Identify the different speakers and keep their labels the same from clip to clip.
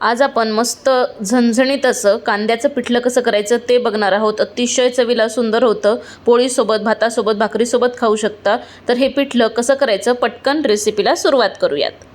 Speaker 1: आज आपण मस्त झणझणीत असं कांद्याचं पिठलं कसं करायचं ते बघणार आहोत. अतिशय चवीला सुंदर होतं. पोळीसोबत भातासोबत भाकरीसोबत खाऊ शकता. तर हे पिठलं कसं करायचं पटकन रेसिपीला सुरुवात करूयात.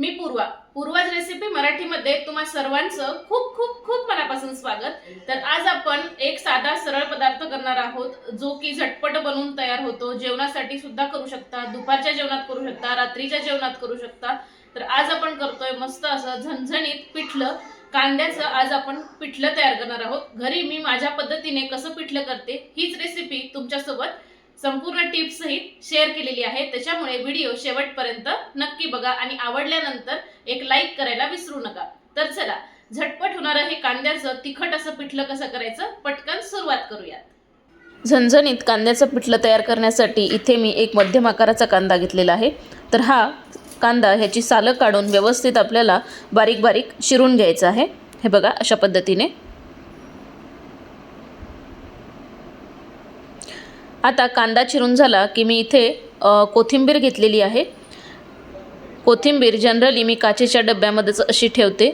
Speaker 2: मी पूर्वा. पूर्वाज रेसिपी मराठीमध्ये तुम्हा सर्वांचं खूप खूप खूप मनापासून स्वागत. तर आज आपण एक साधा सरळ पदार्थ करणार आहोत जो की झटपट बनवून तयार होतो. जेवणासाठी सुद्धा करू शकता. दुपारच्या जेवणात करू शकता रात्रीच्या जेवणात करू शकता. तर आज आपण करतोय मस्त असं झणझणीत पिठलं. कांद्याचं आज आपण पिठलं तयार करणार आहोत. घरी मी माझ्या पद्धतीने कसं पिठलं करते हीच रेसिपी तुमच्यासोबत संपूर्ण टिप्स सहित शेअर केलेली आहे त्याच्यामुळे व्हिडिओ शेवटपर्यंत नक्की बघा आणि आवडल्यानंतर एक लाईक करायला विसरू नका. तर चला झटपट होणारं हे कांद्याचं तिखट असं पिठलं कसं करायचं? पटकन सुरुवात करूयात.
Speaker 1: झणझणीत कांद्याचं पिठलं तयार करण्यासाठी इथे मी एक मध्यम आकाराचा कांदा घेतलेला आहे. तर हा कांदा ह्याची सालं काढून व्यवस्थित आपल्याला बारीक बारीक चिरून घ्यायचं आहे. हे बघा अशा पद्धतीने. आता कांदा चिरून झाला की मी इथे कोथिंबीर घेतलेली आहे. कोथिंबीर जनरली मी काचेच्या डब्यामध्येच अशी ठेवते.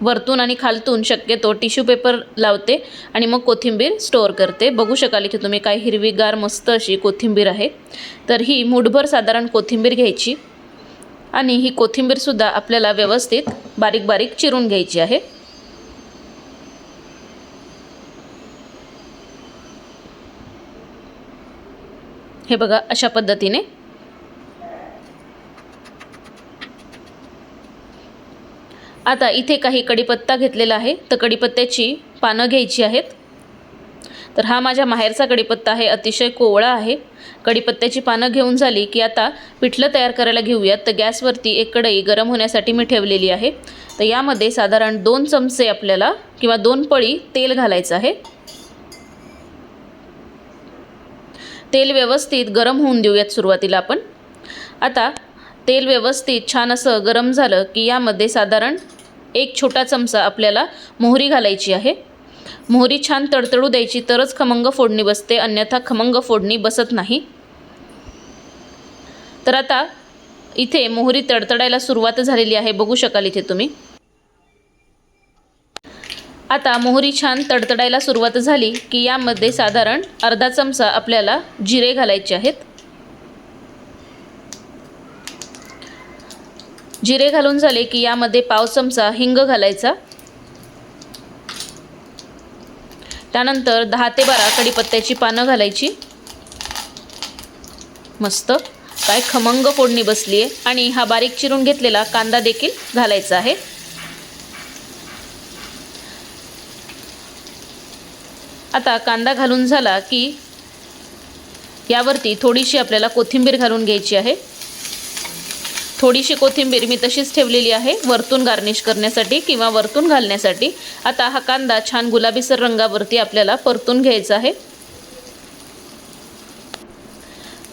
Speaker 1: वरतून आणि खालतून शक्यतो टिश्यू पेपर लावते आणि मग कोथिंबीर स्टोअर करते. बघू शकाल इथे तुम्ही काय हिरवीगार मस्त अशी कोथिंबीर आहे. तर ही मुठभर साधारण कोथिंबीर घ्यायची आणि ही कोथिंबीरसुद्धा आपल्याला व्यवस्थित बारीक बारीक चिरून घ्यायची आहे. हे बघा अशा पद्धतीने. आता इथे काही कडीपत्ता घेतलेला आहे. तर कढीपत्त्याची पानं घ्यायची आहेत. तर हा माझ्या माहेरचा कडीपत्ता आहे. अतिशय कोवळा आहे. कडीपत्त्याची पानं घेऊन झाली की आता पिठलं तयार करायला घेऊयात. तर गॅसवरती एक कढई गरम होण्यासाठी मी ठेवलेली आहे. तर यामध्ये साधारण दोन चमचे आपल्याला किंवा दोन पळी तेल घालायचं आहे. तेल व्यवस्थित गरम होऊन देऊयात सुरुवातीला आपण. आता तेल व्यवस्थित छान असं गरम झालं की यामध्ये साधारण एक छोटा चमचा आपल्याला मोहरी घालायची आहे. मोहरी छान तडतडू द्यायची तरच खमंग फोडणी बसते अन्यथा खमंग फोडणी बसत नाही. तर आता इथे मोहरी तडतडायला सुरुवात झालेली आहे बघू शकाल इथे तुम्ही. आता मोहरी छान तडतडायला सुरुवात झाली की यामध्ये साधारण अर्धा चमचा आपल्याला जिरे घालायचे आहेत. जिरे घालून झाले की यामध्ये पाव चमचा हिंग घालायचा. त्यानंतर दहा ते बारा कडीपत्त्याची पानं घालायची. मस्त. काय खमंग फोडणी बसली आहे आणि हा बारीक चिरून घेतलेला कांदा देखील घालायचा आहे. आता कांदा घालून झाला की यावरती थोडीशी आपल्याला कोथिंबीर घालून घ्यायची आहे. थोडीशी कोथिंबीर मी तशीच ठेवलेली आहे वरतून गार्निश करण्यासाठी किंवा वरतून घालण्यासाठी. आता हा कांदा छान गुलाबीसर रंगावरती आपल्याला परतून घ्यायचा आहे.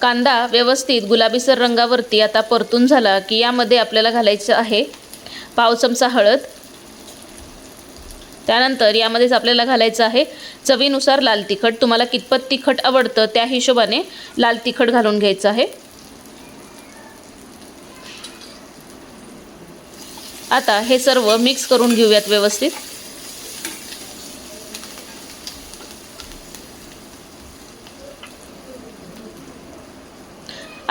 Speaker 1: कांदा व्यवस्थित गुलाबीसर रंगावरती आता परतून झाला की यामध्ये आपल्याला घालायचं आहे पाव चमचा हळद त्यानंतर यामध्येच आपल्याला घालायचं आहे चवीनुसार लाल तिखट. तुम्हाला कितपत तिखट आवडतं त्या हिशोबाने लाल तिखट घालून घ्यायचं आहे. आता हे सर्व मिक्स करून घेऊयात व्यवस्थित.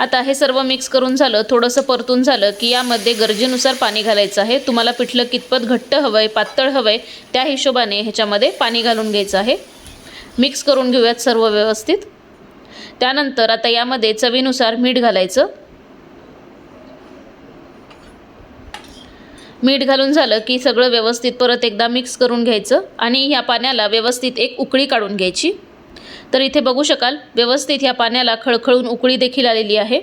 Speaker 1: आता हे सर्व मिक्स करून झालं थोडंसं परतून झालं की यामध्ये गरजेनुसार पाणी घालायचं आहे. तुम्हाला पिठलं कितपत घट्ट हवं आहे पातळ हवं आहे त्या हिशोबाने ह्याच्यामध्ये पाणी घालून घ्यायचं आहे. मिक्स करून घेऊयात सर्व व्यवस्थित. त्यानंतर आता यामध्ये चवीनुसार मीठ घालायचं. मीठ घालून झालं की सगळं व्यवस्थित परत एकदा मिक्स करून घ्यायचं आणि ह्या पाण्याला व्यवस्थित एक उकळी काढून घ्यायची. तर इथे बघू शकाल व्यवस्थित ह्या पाण्याला खळखळून उकळी देखील आलेली आहे.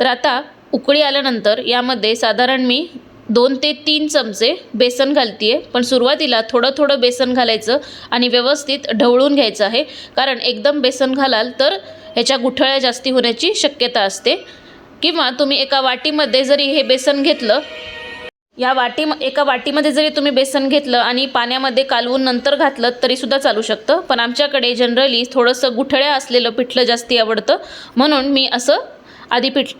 Speaker 1: तर आता उकळी आल्यानंतर यामध्ये साधारण मी दोन ते तीन चमचे बेसन घालते आहे पण सुरुवातीला थोडं थोडं बेसन घालायचं आणि व्यवस्थित ढवळून घ्यायचं आहे. कारण एकदम बेसन घालाल तर ह्याच्या गुठळ्या जास्ती होण्याची शक्यता असते. किंवा तुम्ही एका वाटीमध्ये जरी हे बेसन घेतलं या वाटी एका वाटीमध्ये जरी तुम्ही बेसन घेतलं आणि पाण्यामध्ये कालवून नंतर घातलं तरीसुद्धा चालू शकतं. पण आमच्याकडे जनरली थोडंसं गुठळ्या असलेलं पिठलं जास्ती आवडतं. म्हणून मी असं आधी पीठ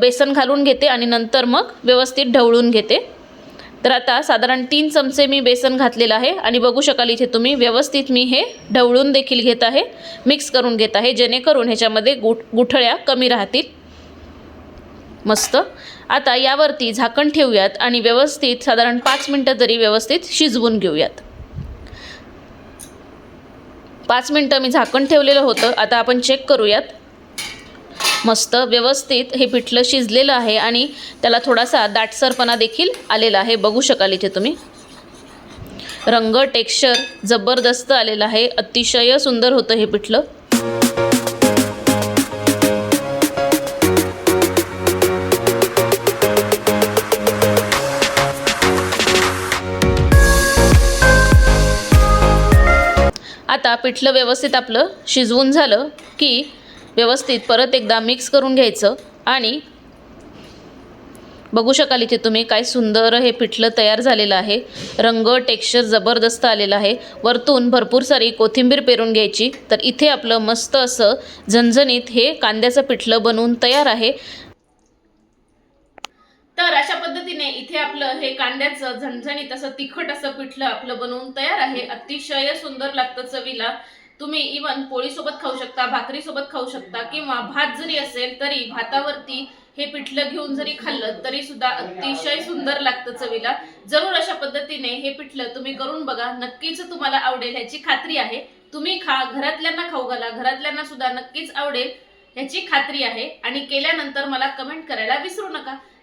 Speaker 1: बेसन घालून घेते आणि नंतर मग व्यवस्थित ढवळून घेते. तर आता साधारण तीन चमचे मी बेसन घातलेलं आहे आणि बघू शकाल इथे तुम्ही व्यवस्थित मी हे ढवळून देखील घेत आहे मिक्स करून घेत आहे जेणेकरून ह्याच्यामध्ये गुठ गुठळ्या कमी राहतील. मस्त. आता यावरती झाकण ठेवूयात आणि व्यवस्थित साधारण पाच मिनटं तरी व्यवस्थित शिजवून घेऊयात. पाच मिनटं मी झाकण ठेवलेलं होतं आता आपण चेक करूयात. मस्त व्यवस्थित हे पिठलं शिजलेलं आहे आणि त्याला थोडासा दाटसरपणा देखील आलेला आहे बघू शकाल इथे तुम्ही. रंग टेक्स्चर जबरदस्त आलेलं आहे अतिशय सुंदर होतं हे पिठलं. पिठलं व्यवस्थित आपलं शिजवून झालं की व्यवस्थित परत एकदा मिक्स करून घ्यायचं. आणि बघू शकाल इथे तुम्ही काय सुंदर हे पिठलं तयार झालेलं आहे. रंग टेक्स्चर जबरदस्त आलेलं आहे. वरतून भरपूर सारी कोथिंबीर पेरून घ्यायची. तर इथे आपलं मस्त असं झणझणीत हे कांद्याचं पिठलं बनवून तयार आहे.
Speaker 2: तर अशा पद्धतीने इथे आपलं हे कांद्याचं झणझणीत असं तिखट असं पिठलं आपलं बनवून तयार आहे. अतिशय सुंदर लागतं चवीला. तुम्ही इवन पोळीसोबत खाऊ शकता भाकरीसोबत खाऊ शकता किंवा भात जरी असेल तरी भातावरती हे पिठलं घेऊन जरी खाल्लं तरी सुद्धा अतिशय सुंदर लागतं चवीला. जरूर अशा पद्धतीने हे पिठलं तुम्ही करून बघा. नक्कीच तुम्हाला आवडेल ह्याची खात्री आहे. तुम्ही खा घरातल्यांना खाऊ घाला. घरातल्यांना सुद्धा नक्कीच आवडेल ह्याची खात्री आहे. आणि केल्यानंतर मला कमेंट करायला विसरू नका.